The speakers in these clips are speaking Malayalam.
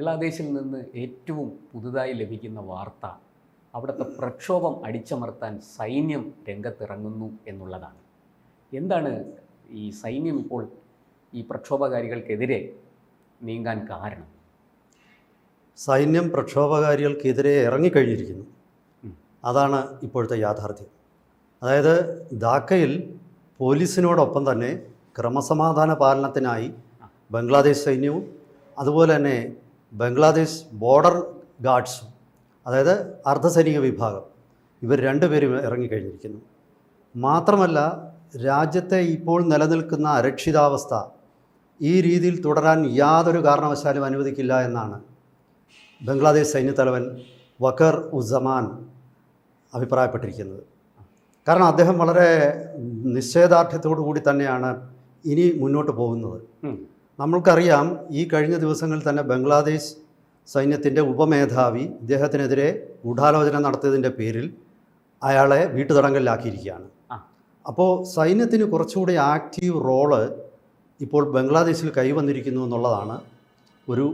ബംഗ്ലാദേശിൽ നിന്ന് ഏറ്റവും പുതുതായി ലഭിക്കുന്ന വാർത്ത അവിടുത്തെ പ്രക്ഷോഭം അടിച്ചമർത്താൻ സൈന്യം രംഗത്തിറങ്ങുന്നു എന്നുള്ളതാണ്. എന്താണ് ഈ സൈന്യം ഇപ്പോൾ ഈ പ്രക്ഷോഭകാരികൾക്കെതിരെ നീങ്ങാൻ കാരണം? സൈന്യം പ്രക്ഷോഭകാരികൾക്കെതിരെ ഇറങ്ങിക്കഴിഞ്ഞിരിക്കുന്നു. അതാണ് ഇപ്പോഴത്തെ യാഥാർത്ഥ്യം. അതായത് ധാക്കയിൽ പോലീസിനോടൊപ്പം തന്നെ ക്രമസമാധാന പാലനത്തിനായി ബംഗ്ലാദേശ് സൈന്യവും അതുപോലെ തന്നെ ബംഗ്ലാദേശ് ബോർഡർ ഗാർഡ്സും അതായത് അർദ്ധസൈനിക വിഭാഗം ഇവർ രണ്ടുപേരും ഇറങ്ങിക്കഴിഞ്ഞിരിക്കുന്നു. മാത്രമല്ല രാജ്യത്തെ ഇപ്പോൾ നിലനിൽക്കുന്ന അരക്ഷിതാവസ്ഥ ഈ രീതിയിൽ തുടരാൻ യാതൊരു കാരണവശാലും അനുവദിക്കില്ല എന്നാണ് ബംഗ്ലാദേശ് സൈന്യത്തലവൻ വക്കർ ഉസമാൻ അഭിപ്രായപ്പെട്ടിരിക്കുന്നത്. കാരണം അദ്ദേഹം വളരെ നിശ്ചയദാർഢ്യത്തോടു കൂടി തന്നെയാണ് ഇനി മുന്നോട്ട് പോകുന്നത്. നമ്മൾക്കറിയാം ഈ കഴിഞ്ഞ ദിവസങ്ങളിൽ തന്നെ ബംഗ്ലാദേശ് സൈന്യത്തിന്റെ ഉപമേധാവി ഇദ്ദേഹത്തിനെതിരെ ഗൂഢാലോചന നടത്തിയതിന്റെ പേരിൽ അയാളെ വീട്ടുതടങ്കലിലാക്കിയിരിക്കുകയാണ്. അപ്പോൾ സൈന്യത്തിന് കുറച്ചുകൂടി ആക്റ്റീവ് റോൾ ഇപ്പോൾ ബംഗ്ലാദേശിൽ കൈവന്നിരിക്കുന്നു എന്നുള്ളതാണ് ഒരു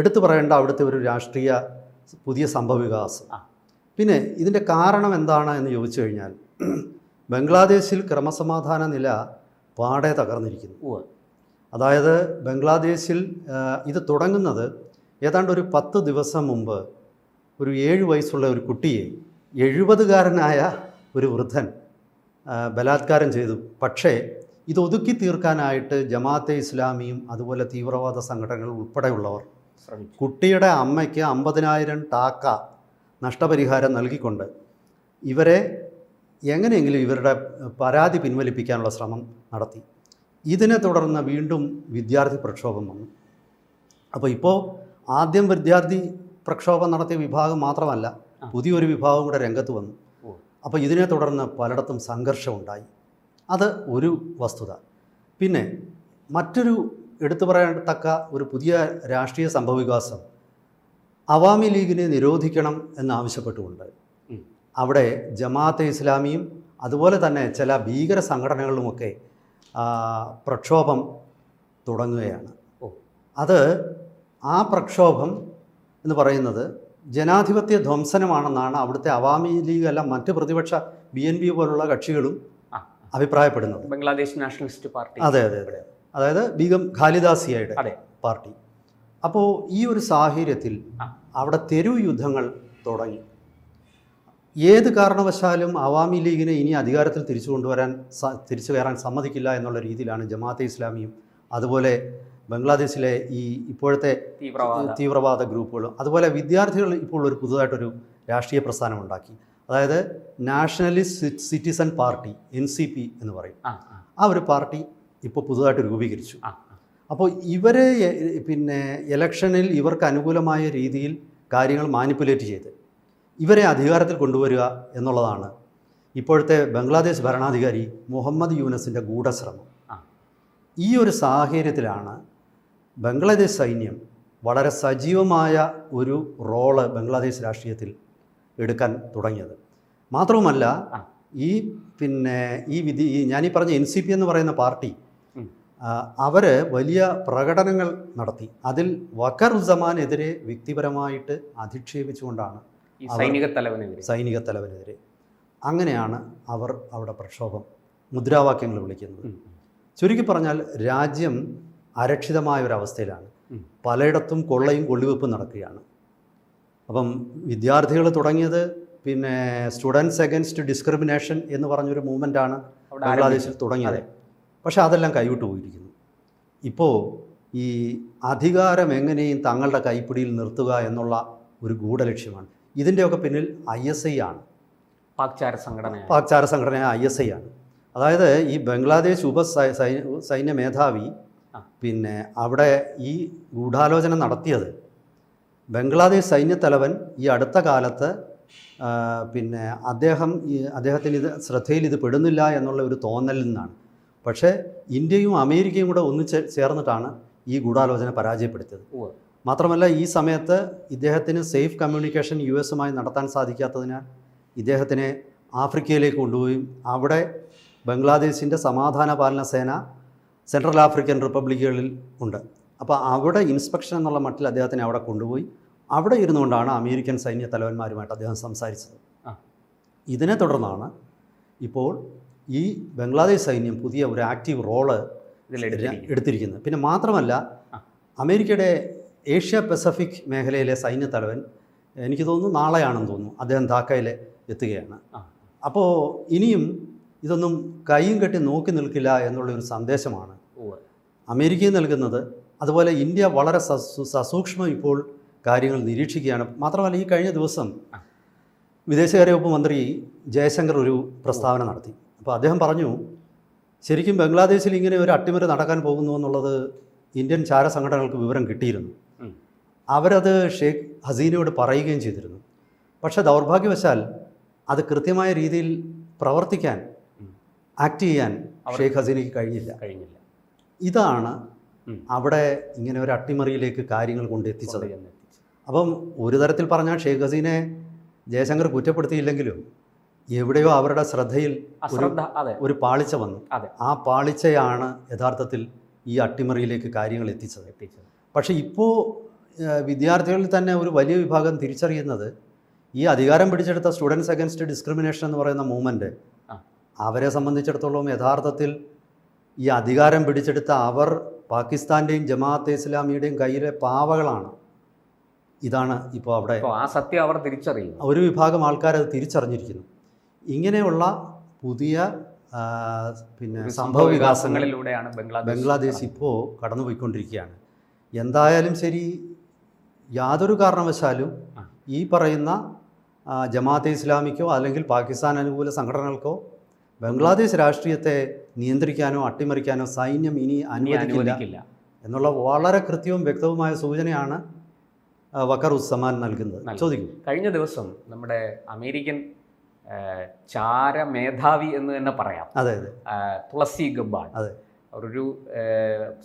എടുത്തു പറയേണ്ട അവിടുത്തെ ഒരു രാഷ്ട്രീയ പുതിയ സംഭവവികാസം പിന്നെ ഇതിന്റെ കാരണം എന്താണ് എന്ന് ചോദിച്ചു കഴിഞ്ഞാൽ ബംഗ്ലാദേശിൽ ക്രമസമാധാന നില പാടെ തകർന്നിരിക്കുന്നു. അതായത് ബംഗ്ലാദേശിൽ ഇത് തുടങ്ങുന്നത് ഏതാണ്ട് ഒരു പത്ത് ദിവസം മുമ്പ് ഒരു ഏഴ് വയസ്സുള്ള ഒരു കുട്ടിയെ എഴുപതുകാരനായ ഒരു വൃദ്ധൻ ബലാത്കാരം ചെയ്തു. പക്ഷേ ഇത് ഒതുക്കി തീർക്കാനായിട്ട് ജമാഅത്തെ ഇസ്ലാമിയും അതുപോലെ തീവ്രവാദ സംഘടനകൾ ഉൾപ്പെടെയുള്ളവർ കുട്ടിയുടെ അമ്മയ്ക്ക് അമ്പതിനായിരം ടാക്ക നഷ്ടപരിഹാരം നൽകിക്കൊണ്ട് ഇവരെ എങ്ങനെയെങ്കിലും ഇവരുടെ പരാതി പിൻവലിപ്പിക്കാനുള്ള ശ്രമം നടത്തി. ഇതിനെ തുടർന്ന് വീണ്ടും വിദ്യാർത്ഥി പ്രക്ഷോഭം വന്നു. അപ്പോൾ ഇപ്പോൾ ആദ്യം വിദ്യാർത്ഥി പ്രക്ഷോഭം നടത്തിയ വിഭാഗം മാത്രമല്ല പുതിയൊരു വിഭാഗം കൂടെ രംഗത്ത് വന്നു. അപ്പോൾ ഇതിനെ തുടർന്ന് പലയിടത്തും സംഘർഷമുണ്ടായി. അത് ഒരു വസ്തുത. പിന്നെ മറ്റൊരു എടുത്തു പറയത്തക്ക ഒരു പുതിയ രാഷ്ട്രീയ സംഭവവികാസം അവാമി ലീഗിനെ നിരോധിക്കണം എന്നാവശ്യപ്പെട്ടുകൊണ്ട്. അവിടെ ജമാഅത്തെ ഇസ്ലാമിയും അതുപോലെ തന്നെ ചില ഭീകര സംഘടനകളുമൊക്കെ പ്രക്ഷോഭം തുടങ്ങുകയാണ്. അത് ആ പ്രക്ഷോഭം എന്ന് പറയുന്നത് ജനാധിപത്യ ധ്വംസനമാണെന്നാണ് അവിടുത്തെ അവാമി ലീഗ് അല്ല മറ്റ് പ്രതിപക്ഷ ബി എൻ പി പോലുള്ള കക്ഷികളും അഭിപ്രായപ്പെടുന്നത്. Bangladesh nationalist party. അതെ അതെ അതെ. അതായത് ബീഗം ഖാലിദാസിയയുടെ അതെ. പാർട്ടി. അപ്പോൾ ഈ ഒരു സാഹചര്യത്തിൽ അവിടെ തെരുവ് യുദ്ധങ്ങൾ തുടങ്ങി. ഏത് കാരണവശാലും അവാമി ലീഗിനെ ഇനി അധികാരത്തിൽ തിരിച്ചു കൊണ്ടുവരാൻ തിരിച്ചു കയറാൻ സമ്മതിക്കില്ല എന്നുള്ള രീതിയിലാണ് ജമാഅത്തെ ഇസ്ലാമിയും അതുപോലെ ബംഗ്ലാദേശിലെ ഈ ഇപ്പോഴത്തെ തീവ്രവാദ. ഗ്രൂപ്പുകളും അതുപോലെ വിദ്യാർത്ഥികൾ ഇപ്പോൾ ഒരു പുതുതായിട്ടൊരു രാഷ്ട്രീയ പ്രസ്ഥാനം ഉണ്ടാക്കി. അതായത് nationalist citizen party N C P എന്ന് പറയും. ആ ഒരു പാർട്ടി ഇപ്പോൾ പുതുതായിട്ട് രൂപീകരിച്ചു. അപ്പോൾ ഇവരെ പിന്നെ ഇലക്ഷനിൽ ഇവർക്ക് അനുകൂലമായ രീതിയിൽ കാര്യങ്ങൾ മാനിപ്പുലേറ്റ് ചെയ്ത് ഇവരെ അധികാരത്തിൽ കൊണ്ടുവരിക എന്നുള്ളതാണ് ഇപ്പോഴത്തെ ബംഗ്ലാദേശ് ഭരണാധികാരി മുഹമ്മദ് യൂനസിന്റെ ഗൂഢശ്രമം. ഈ ഒരു സാഹചര്യത്തിലാണ് ബംഗ്ലാദേശ് സൈന്യം വളരെ സജീവമായ ഒരു റോൾ ബംഗ്ലാദേശ് രാഷ്ട്രീയത്തിൽ എടുക്കാൻ തുടങ്ങിയത് മാത്രവുമല്ല ഈ പിന്നെ ഈ വിധി ഈ ഞാനീ പറഞ്ഞ എൻ സി പി എന്ന് പറയുന്ന പാർട്ടി. അവർ വലിയ പ്രകടനങ്ങൾ നടത്തി അതിൽ വക്കർ ഉസമാനെതിരെ വ്യക്തിപരമായിട്ട് അധിക്ഷേപിച്ചുകൊണ്ടാണ് സൈനിക തലവനെതിരെ സൈനിക തലവനെതിരെ അങ്ങനെയാണ് അവർ അവിടെ പ്രക്ഷോഭം മുദ്രാവാക്യങ്ങൾ വിളിക്കുന്നത്. ചുരുക്കി പറഞ്ഞാൽ രാജ്യം അരക്ഷിതമായ ഒരവസ്ഥയിലാണ് അവസ്ഥയിലാണ് പലയിടത്തും കൊള്ളയും കൊള്ളിവെപ്പും നടക്കുകയാണ്. അപ്പം വിദ്യാർത്ഥികൾ തുടങ്ങിയത് പിന്നെ സ്റ്റുഡൻസ് അഗൻസ്റ്റ് ഡിസ്ക്രിമിനേഷൻ എന്ന് പറഞ്ഞൊരു മൂവ്മെന്റാണ് ആണ് ബംഗ്ലാദേശിൽ തുടങ്ങിയത്. പക്ഷെ അതെല്ലാം കൈവിട്ടു പോയിരിക്കുന്നു. ഇപ്പോൾ ഈ അധികാരം എങ്ങനെയും തങ്ങളുടെ കൈപ്പിടിയിൽ നിർത്തുക എന്നുള്ള ഒരു ഗൂഢലക്ഷ്യമാണ്. ഇതിന്റെയൊക്കെ പിന്നിൽ ഐ എസ് ഐ ആണ്. പാക്ചാര സംഘടന. പാക്ചാര സംഘടന ഐ എസ് ഐ ആണ്. അതായത് ഈ ബംഗ്ലാദേശ് ഉപ സൈന്യ മേധാവി. പിന്നെ അവിടെ ഈ ഗൂഢാലോചന നടത്തിയത് ബംഗ്ലാദേശ് സൈന്യത്തലവൻ ഈ അടുത്ത കാലത്ത് പിന്നെ അദ്ദേഹം ഈ അദ്ദേഹത്തിന് ഇത് ശ്രദ്ധയിൽ ഇത് പെടുന്നില്ല എന്നുള്ള ഒരു തോന്നലിൽ നിന്നാണ്. പക്ഷേ ഇന്ത്യയും അമേരിക്കയും കൂടെ ഒന്നിച്ച് ചേർന്നിട്ടാണ് ഈ ഗൂഢാലോചന പരാജയപ്പെടുത്തിയത്. മാത്രമല്ല ഈ സമയത്ത് ഇദ്ദേഹത്തിന് സേഫ് കമ്മ്യൂണിക്കേഷൻ യു എസുമായി നടത്താൻ സാധിക്കാത്തതിനാൽ ഇദ്ദേഹത്തിനെ ആഫ്രിക്കയിലേക്ക് കൊണ്ടുപോയി. അവിടെ ബംഗ്ലാദേശിന്റെ സമാധാന പാലന സേന സെൻട്രൽ ആഫ്രിക്കൻ റിപ്പബ്ലിക്കുകളിൽ ഉണ്ട്. അപ്പോൾ അവിടെ ഇൻസ്പെക്ഷൻ എന്നുള്ള മട്ടിൽ അദ്ദേഹത്തിനെ അവിടെ കൊണ്ടുപോയി. അവിടെ ഇരുന്നുകൊണ്ടാണ് അമേരിക്കൻ സൈന്യ തലവന്മാരുമായിട്ട് അദ്ദേഹം സംസാരിച്ചത്. ഇതിനെ തുടർന്നാണ് ഇപ്പോൾ ഈ ബംഗ്ലാദേശ് സൈന്യം പുതിയ ഒരു ആക്റ്റീവ് റോൾ എടുത്തിരിക്കുന്നത്. പിന്നെ മാത്രമല്ല അമേരിക്കയുടെ ഏഷ്യ പസഫിക് മേഖലയിലെ സൈന്യ തലവൻ എനിക്ക് തോന്നുന്നു നാളെയാണെന്ന് തോന്നുന്നു അദ്ദേഹം ധാക്കയിൽ എത്തുകയാണ്. അപ്പോൾ ഇനിയും ഇതൊന്നും കൈയും കെട്ടി നോക്കി നിൽക്കില്ല എന്നുള്ളൊരു സന്ദേശമാണ്. അമേരിക്കയിൽ നൽകുന്നത്. അതുപോലെ ഇന്ത്യ വളരെ സസു- സസൂക്ഷ്മം ഇപ്പോൾ കാര്യങ്ങൾ നിരീക്ഷിക്കുകയാണ്. മാത്രമല്ല ഈ കഴിഞ്ഞ ദിവസം വിദേശകാര്യവകുപ്പ് വിദേശകാര്യ വകുപ്പ് മന്ത്രി ജയശങ്കർ ഒരു പ്രസ്താവന നടത്തി. അപ്പോൾ അദ്ദേഹം പറഞ്ഞു ശരിക്കും ബംഗ്ലാദേശിൽ ഇങ്ങനെ ഒരു അട്ടിമറി നടക്കാൻ പോകുന്നു എന്നുള്ളത് ഇന്ത്യൻ ചാര സംഘടനകൾക്ക് വിവരം കിട്ടിയിരുന്നു. അവരത് ഷെയ്ഖ് ഹസീനയോട് പറയുകയും ചെയ്തിരുന്നു. പക്ഷെ ദൗർഭാഗ്യവശാൽ അത് കൃത്യമായ രീതിയിൽ പ്രവർത്തിക്കാൻ ആക്ട് ചെയ്യാൻ ഷെയ്ഖ് ഹസീനയ്ക്ക് കഴിഞ്ഞില്ല. കഴിഞ്ഞില്ല. ഇതാണ് അവിടെ ഇങ്ങനെ ഒരു അട്ടിമറിയിലേക്ക് കാര്യങ്ങൾ കൊണ്ടെത്തിച്ചത്. അപ്പം ഒരു തരത്തിൽ പറഞ്ഞാൽ ഷെയ്ഖ് ഹസീനെ ജയശങ്കർ കുറ്റപ്പെടുത്തിയില്ലെങ്കിലും എവിടെയോ അവരുടെ ശ്രദ്ധയിൽ ഒരു അതെ. ഒരു പാളിച്ച വന്നു. അതെ. ആ പാളിച്ചയാണ് യഥാർത്ഥത്തിൽ ഈ അട്ടിമറിയിലേക്ക് കാര്യങ്ങൾ എത്തിച്ചത്. എത്തിച്ചത്. പക്ഷേ ഇപ്പോൾ വിദ്യാർത്ഥികളിൽ തന്നെ ഒരു വലിയ വിഭാഗം തിരിച്ചറിയുന്നത് ഈ അധികാരം പിടിച്ചെടുത്ത സ്റ്റുഡൻസ് അഗൻസ്റ്റ് ഡിസ്ക്രിമിനേഷൻ എന്ന് പറയുന്ന മൂവ്മെന്റ് അവരെ സംബന്ധിച്ചിടത്തോളം യഥാർത്ഥത്തിൽ ഈ അധികാരം പിടിച്ചെടുത്ത അവർ പാകിസ്ഥാന്റെയും ജമാഅത്തെ ഇസ്ലാമിയുടെയും കയ്യിലെ പാവകളാണ്. ഇതാണ് ഇപ്പോൾ അവിടെ ആ സത്യം അവർ തിരിച്ചറിയുന്നു. ഒരു വിഭാഗം ആൾക്കാർ അത് തിരിച്ചറിഞ്ഞിരിക്കുന്നു. ഇങ്ങനെയുള്ള പുതിയ പിന്നെ സംഭവ വികാസങ്ങളിലൂടെയാണ് ബംഗ്ലാദേശ് ബംഗ്ലാദേശ് ഇപ്പോൾ കടന്നുപോയിക്കൊണ്ടിരിക്കുകയാണ്. എന്തായാലും ശരി യാതൊരു കാരണവശാലും ഈ പറയുന്ന ജമാഅത്തെ ഇസ്ലാമിക്കോ അല്ലെങ്കിൽ പാകിസ്ഥാൻ അനുകൂല സംഘടനകൾക്കോ ബംഗ്ലാദേശ് രാഷ്ട്രീയത്തെ നിയന്ത്രിക്കാനോ അട്ടിമറിക്കാനോ സൈന്യം ഇനി അനുവദിക്കില്ല എന്നുള്ള വളരെ കൃത്യവും വ്യക്തവുമായ സൂചനയാണ് വക്കർ ഉസ്സമാൻ നൽകുന്നത്. ചോദിക്കും. കഴിഞ്ഞ ദിവസം നമ്മുടെ അമേരിക്കൻ ചാരമേധാവി ചാര മേധാവി എന്ന് തന്നെ പറയാം. അതെ അതെ. തുളസി ഗബ്ബാൻ അതെ. അവരൊരു ആ,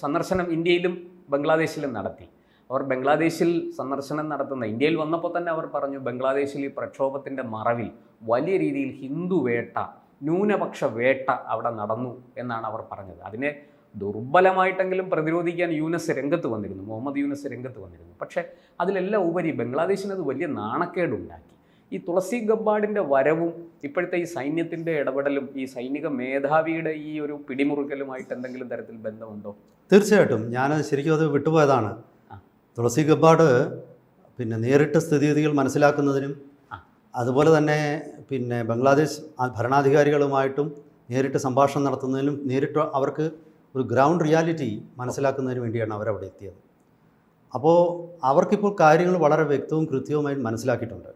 സന്ദർശനം ഇന്ത്യയിലും ബംഗ്ലാദേശിലും നടത്തി. അവർ ബംഗ്ലാദേശിൽ സന്ദർശനം നടത്തുന്ന ഇന്ത്യയിൽ വന്നപ്പോൾ തന്നെ അവർ പറഞ്ഞു ബംഗ്ലാദേശിൽ ഈ പ്രക്ഷോഭത്തിന്റെ മറവിൽ വലിയ രീതിയിൽ ഹിന്ദു വേട്ട ന്യൂനപക്ഷ വേട്ട അവിടെ നടന്നു എന്നാണ് അവർ പറഞ്ഞത്. അതിനെ ദുർബലമായിട്ടെങ്കിലും പ്രതിരോധിക്കാൻ യൂനസ് രംഗത്ത് വന്നിരുന്നു മുഹമ്മദ് യൂനസ് രംഗത്ത് വന്നിരുന്നു. പക്ഷേ അതിലെല്ലാം ഉപരി ബംഗ്ലാദേശിന് അത് വലിയ നാണക്കേടുണ്ടാക്കി. ഈ തുളസി ഗബ്ബാഡിന്റെ വരവും ഇപ്പോഴത്തെ ഈ സൈന്യത്തിന്റെ ഇടപെടലും ഈ സൈനിക മേധാവിയുടെ ഈ ഒരു പിടിമുറുക്കലുമായിട്ട് എന്തെങ്കിലും തരത്തിൽ ബന്ധമുണ്ടോ? തീർച്ചയായിട്ടും. ഞാൻ ശരിക്കും അത് വിട്ടുപോയതാണ്. തുളസി ഗബ്ബാട് പിന്നെ നേരിട്ട് സ്ഥിതിഗതികൾ മനസ്സിലാക്കുന്നതിനും അതുപോലെ തന്നെ പിന്നെ ബംഗ്ലാദേശ് ഭരണാധികാരികളുമായിട്ടും നേരിട്ട് സംഭാഷണം നടത്തുന്നതിനും നേരിട്ട് അവർക്ക് ഒരു ഗ്രൗണ്ട് റിയാലിറ്റി മനസ്സിലാക്കുന്നതിന് വേണ്ടിയാണ് അവരവിടെ എത്തിയത്. അപ്പോൾ അവർക്കിപ്പോൾ കാര്യങ്ങൾ വളരെ വ്യക്തവും കൃത്യവുമായി മനസ്സിലാക്കിയിട്ടുണ്ട്.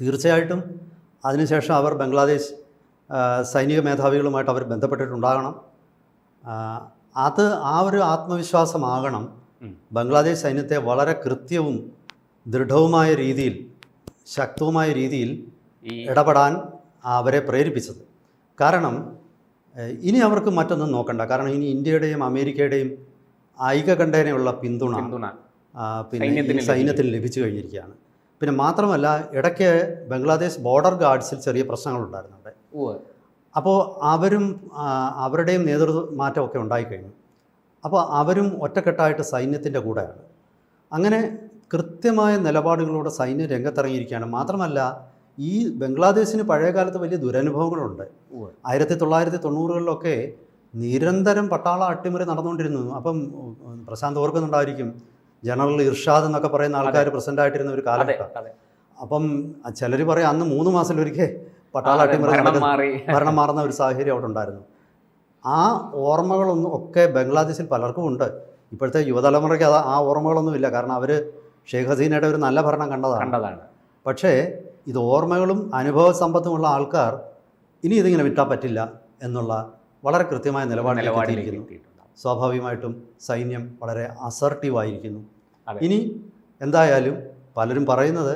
തീർച്ചയായിട്ടും അതിനുശേഷം അവർ ബംഗ്ലാദേശ് സൈനിക മേധാവികളുമായിട്ട് അവർ ബന്ധപ്പെട്ടിട്ടുണ്ടാകണം. അത് ആ ഒരു ആത്മവിശ്വാസമാകണം. ബംഗ്ലാദേശ് സൈന്യത്തെ വളരെ കൃത്യവും ദൃഢവുമായ രീതിയിൽ ശക്തവുമായ രീതിയിൽ ഇടപെടാൻ അവരെ പ്രേരിപ്പിച്ചത്. കാരണം ഇനി അവർക്ക് മറ്റൊന്നും നോക്കണ്ട. കാരണം ഇനി ഇന്ത്യയുടെയും അമേരിക്കയുടെയും ഐക്യകണ്ഠേനയുള്ള പിന്തുണ പിന്നെ സൈന്യത്തിന് ലഭിച്ചു. കഴിഞ്ഞിരിക്കുകയാണ്. പിന്നെ മാത്രമല്ല ഇടയ്ക്ക് ബംഗ്ലാദേശ് ബോർഡർ ഗാർഡ്സിൽ ചെറിയ പ്രശ്നങ്ങളുണ്ടായിരുന്നു അവിടെ അപ്പോൾ അവരും അവരുടെയും നേതൃത്വ മാറ്റമൊക്കെ ഉണ്ടായിക്കഴിഞ്ഞു. അപ്പോൾ അവരും ഒറ്റക്കെട്ടായിട്ട് സൈന്യത്തിന്റെ കൂടെയാണ്. അങ്ങനെ കൃത്യമായ നിലപാടുകളോടെ സൈന്യം രംഗത്തിറങ്ങിയിരിക്കുകയാണ്. മാത്രമല്ല ഈ ബംഗ്ലാദേശിന് പഴയകാലത്ത് വലിയ ദുരനുഭവങ്ങളുണ്ട്. ആയിരത്തി തൊള്ളായിരത്തി തൊണ്ണൂറുകളിലൊക്കെ നിരന്തരം പട്ടാള അട്ടിമറി നടന്നുകൊണ്ടിരുന്നു. അപ്പം പ്രശാന്ത് ഓർക്കുന്നുണ്ടായിരിക്കും ജനറൽ ഇർഷാദ് എന്നൊക്കെ പറയുന്ന ആൾക്കാർ പ്രസന്റ് ആയിട്ടിരുന്ന ഒരു കാലഘട്ടം. അപ്പം ചിലർ പറയും അന്ന് മൂന്ന് മാസത്തിലൊരിക്കൽ പട്ടാള അട്ടിമറി ഭരണം മാറുന്ന ഒരു സാഹചര്യം അവിടെ ഉണ്ടായിരുന്നു. ആ ഓർമ്മകളൊന്നും ഒക്കെ ബംഗ്ലാദേശിൽ പലർക്കും ഉണ്ട്. ഇപ്പോഴത്തെ യുവതലമുറയ്ക്ക് അത് ആ ഓർമ്മകളൊന്നുമില്ല കാരണം അവർ ഷെയ്ഖ് ഹസീനയുടെ ഒരു നല്ല ഭരണം കണ്ടതാണ്. കണ്ടതാണ്. പക്ഷേ ഇത് ഓർമ്മകളും അനുഭവ സമ്പത്തുമുള്ള ആൾക്കാർ ഇനി ഇതിങ്ങനെ വിട്ടാൽ പറ്റില്ല എന്നുള്ള വളരെ കൃത്യമായ നിലപാട് നിലപാടിയിരിക്കുന്നു സ്വാഭാവികമായിട്ടും സൈന്യം വളരെ അസർട്ടീവായിരിക്കുന്നു ഇനി എന്തായാലും പലരും പറയുന്നത്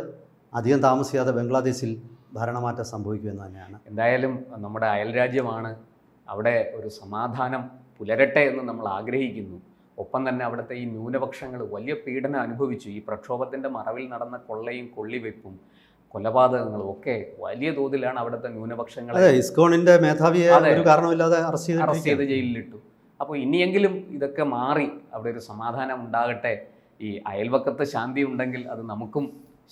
അധികം താമസിയാതെ ബംഗ്ലാദേശിൽ ഭരണമാറ്റം സംഭവിക്കുമെന്ന് തന്നെയാണ്. എന്തായാലും നമ്മുടെ അയൽരാജ്യമാണ് അവിടെ ഒരു സമാധാനം പുലരട്ടെ എന്ന് നമ്മൾ ആഗ്രഹിക്കുന്നു. ഒപ്പം തന്നെ അവിടുത്തെ ഈ ന്യൂനപക്ഷങ്ങൾ വലിയ പീഡനം അനുഭവിച്ചു. ഈ പ്രക്ഷോഭത്തിന്റെ മറവിൽ നടന്ന കൊള്ളയും കൊള്ളിവെപ്പും കൊലപാതകങ്ങളും ഒക്കെ വലിയ തോതിലാണ് അവിടുത്തെ ന്യൂനപക്ഷങ്ങൾ ഇസ്കോണിന്റെ മേധാവിയെ ഒരു കാരണമില്ലാതെ അറസ്റ്റ് അറസ്റ്റ് ചെയ്ത് ജയിലിലിട്ടു. അപ്പോൾ ഇനിയെങ്കിലും ഇതൊക്കെ മാറി അവിടെ ഒരു സമാധാനം ഉണ്ടാകട്ടെ. ഈ അയൽവക്കത്ത് ശാന്തി ഉണ്ടെങ്കിൽ അത് നമുക്കും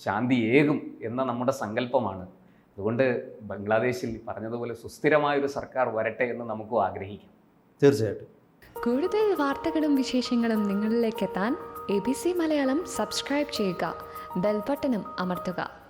ശാന്തി ഏകും എന്ന നമ്മുടെ സങ്കല്പമാണ്. അതുകൊണ്ട് ബംഗ്ലാദേശിൽ പറഞ്ഞതുപോലെ സുസ്ഥിരമായൊരു സർക്കാർ വരട്ടെ എന്ന് നമുക്കും ആഗ്രഹിക്കാം. തീർച്ചയായിട്ടും. കൂടുതൽ വാർത്തകളും വിശേഷങ്ങളും നിങ്ങളിലേക്ക് എത്താൻ A B C Malayalam subscribe ചെയ്യുക. ബെൽബട്ടനും അമർത്തുക.